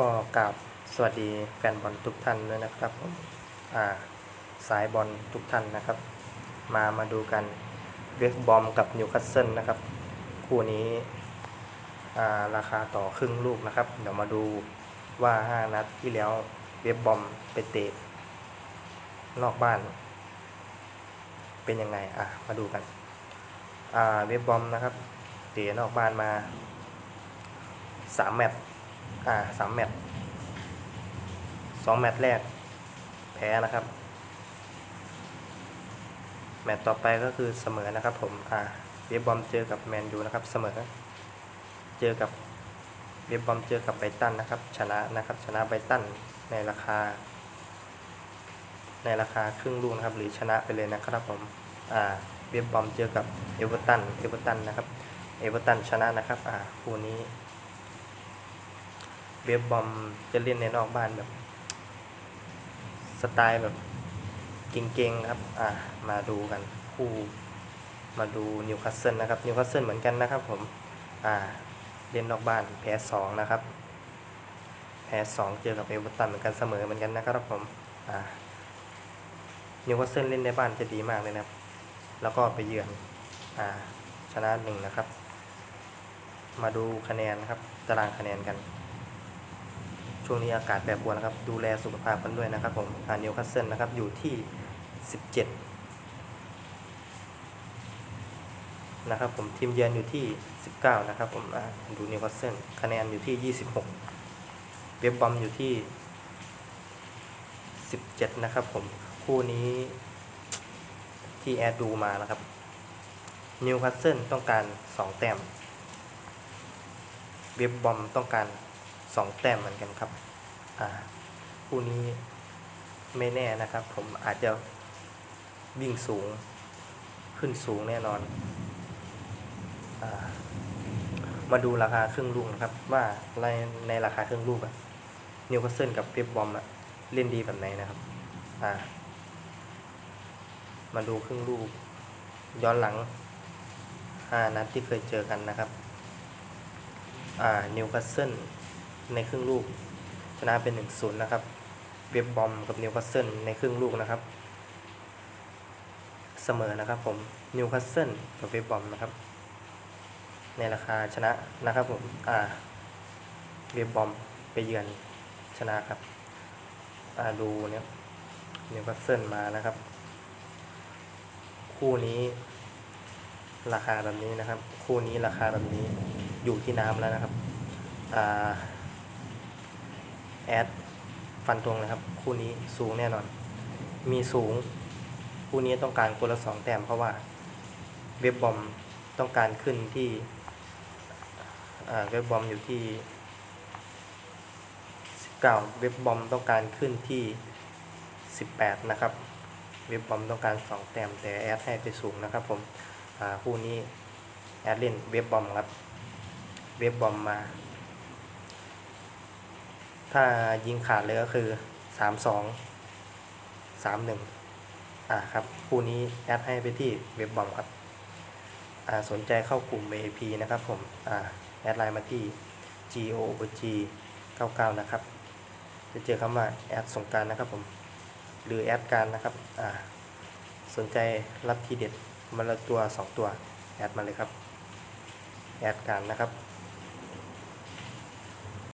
ก็กราบสวัสดีแฟนบอลทุกท่านด้วยนะครับผมอ่าสายบอลทุกท่านนะครับ มามาดูกันเวฟบอมกับนิวคาสเซิลนะครับ คู่นี้อ่าราคาต่อครึ่งลูกนะครับ เดี๋ยวมาดูว่า 5 นัดที่แล้วเวฟบอมไปเตะนอกบ้าน เป็นยังไงอะมาดูกันอ่าเวฟบอมนะครับ เตะนอกบ้านมา 3 แมตช์ อ่าสามแมตช์สองแมตช์แรก แพ้นะครับ แมตช์ต่อไปก็คือเสมอนะครับผมอ่าเวียบบอมเจอกับแมนยูนะครับเสมอ เจอกับเวียบบอมเจอกับไบตันนะครับ ชนะนะครับ ชนะไบตันในราคา ในราคาครึ่งลูกนะครับ หรือชนะไปเลยนะครับผมอ่าเวียบบอมเจอกับเอเวอร์ตันเอเวอร์ตันนะครับเอเวอร์ตันชนะนะครับอ่าคู่นี้ เวฟบอมจะเล่นในนอกบ้านแบบ สไตล์แบบเก่งๆครับ อ่ามาดูกันคู่ มาดูนิวคาสเซิลนะครับ นิวคาสเซิลเหมือนกันนะครับผม อ่า เล่นนอกบ้านแพ้สองนะครับ แพ้สองเจอกับเอเวอร์ตันเหมือนกันเสมอเหมือนกันนะครับผม อ่า นิวคาสเซิลเล่นในบ้านจะดีมากเลยนะครับ แล้วก็ไปเยือน อ่า ชนะหนึ่งนะครับ มาดูคะแนนนะครับ ตารางคะแนนกัน ช่วงนี้อากาศแปรปรวนนะครับ ดูแลสุขภาพกันด้วยนะครับผมอานิวคาสเซิลนะครับ อยู่ที่ 17 นะครับผม ทีมเยือนอยู่ที่ 19 นะครับผมอ่าดูนิวคาสเซิลคะแนนอยู่ที่ 26 เว็บบอมอยู่ที่ 17 นะครับผม คู่นี้ที่แอดดูมานะครับ นิวคาสเซิลต้องการ 2 แต้ม เว็บบอมต้องการ 2แต้มเหมือนกันครับ อ่าคู่นี้ไม่แน่นะครับ ผมอาจจะวิ่งสูงขึ้นสูงแน่นอนอ่ามาดูราคาครึ่งลูกนะครับ ว่าในในราคาครึ่งลูกอะนิวคาสเซิลกับเว็บบอมอะเล่นดีแบบไหนนะครับ อ่า มาดูครึ่งลูก ย้อนหลัง5นัดที่เคยเจอกันนะครับ อ่านิวคาสเซิล ในครึ่งลูก ชนะเป็น 1-0 นะครับ เว็บบอมกับนิวคาสเซิลในครึ่งลูกนะครับ เสมอนะครับผมนิวคาสเซิลกับเว็บบอมนะครับ ในราคาชนะนะครับผมอ่าเว็บบอมไปเยือนชนะครับอ่าดูเนี่ยนิวคาสเซิลมานะครับ คู่นี้ราคาแบบนี้นะครับ คู่นี้ราคาแบบนี้อยู่ที่น้ำแล้วนะครับ อ่า แอดฟันธงนะครับ คู่นี้สูงแน่นอน มีสูง คู่นี้ต้องการคนละสองแต้มเพราะว่าเว็บบอมต้องการขึ้นที่เว็บบอมอยู่ที่สิบเก้าเว็บบอมต้องการขึ้นที่สิบแปดนะครับ เว็บบอมต้องการสองแต้มแต่แอดให้ไปสูงนะครับผมคู่นี้แอดเล่นเว็บบอมครับ เว็บบอมมา ถ้ายิงขาดเลยก็คือสามสองสามหนึ่งอ่าครับคู่นี้แอดให้ไปที่เว็บบอมครับอ่าสนใจเข้ากลุ่ม VIP นะครับผมอ่าแอดไลน์มาที่ GOG 99 นะครับ จะเจอคำว่าแอดสงการนะครับผม หรือแอดการนะครับอ่าสนใจรับทีเด็ดมาละตัว 2 ตัว แอดมาเลยครับ แอดการนะครับ